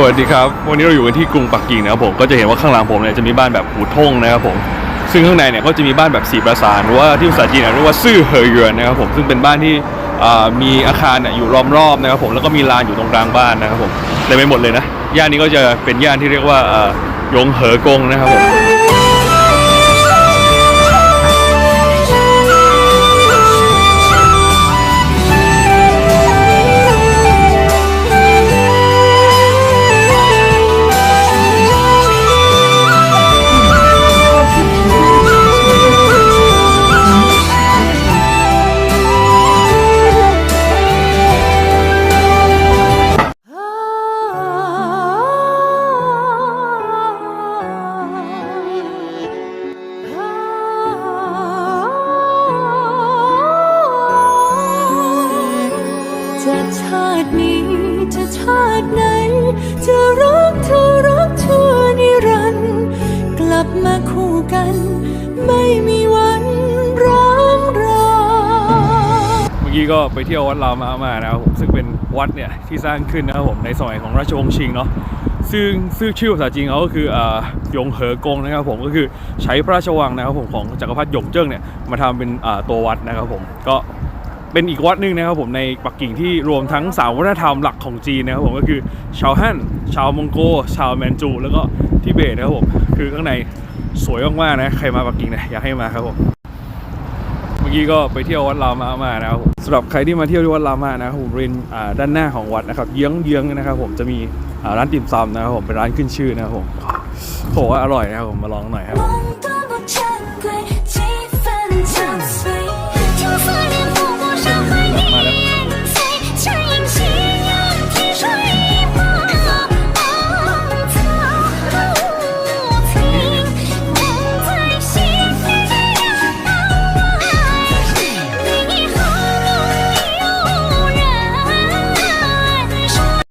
สวัสดีครับ วันนี้เราอยู่กันที่กรุงปักกิ่งนะครับผมก็จะเห็นว่าข้างหลังผมเนี่ยจะมีบ้านแบบหูท่งนะครับผมซึ่งข้างในเนี่ยก็จะมีบ้านแบบสีประสานหรือว่าที่ภาษาจีนเรียกว่าซื่อเหอเยวนนะครับผมซึ่งเป็นบ้านที่มีอาคารเนี่ยอยู่ล้อมรอบนะครับผมแล้วก็มีลานอยู่ตรงกลางบ้านนะครับผมเต็มไปหมดเลยนะย่านนี้ก็จะเป็นย่านที่เรียกว่าอ่ายงเหอกงนะครับผม ชาติไหน จะรักเธอรักชั่วนิรันดร์กลับมาคู่กัน ไม่มีวันร้างราเมื่อกี้ก็ไปเที่ยววัดรามะมานะครับผมซึ่งเป็นวัดเนี่ยที่สร้างขึ้นนะครับผมในสมัยของราชวงศ์ชิงเนาะซึ่งซึ่งชื่อภาษาจีนเขาก็คืออ่ายงเหอกงนะครับผมก็คือใช้พระราชวังนะครับผมของจักรพรรดิหยงเจิ้งเนี่ยมาทำเป็นอ่าตัววัดนะครับผมก็ เป็นอีกวัดหนึ่งนะครับผมในปักกิ่งที่รวมทั้งสามวัฒนธรรมหลักของจีนนะครับผมก็คือชาวฮั่นชาวมองโกชาวแมนจู แล้วก็ทิเบตนะครับผมคือข้างในสวยมากๆนะใครมาปักกิ่งเนี่ยอยากให้มาครับผมเมื่อกี้ก็ไปเที่ยววัดรามะมานะครับสำหรับใครที่มาเที่ยวที่วัดรามะนะครับผมบริเวณอ่าด้านหน้าของวัดนะครับเยื้องเยื้องนะครับผมจะมีร้านติ่มซำนะครับผมเป็นร้านขึ้นชื่อนะครับผมขาบอกว่าอร่อยนะครับผมมาลองหน่อยครับ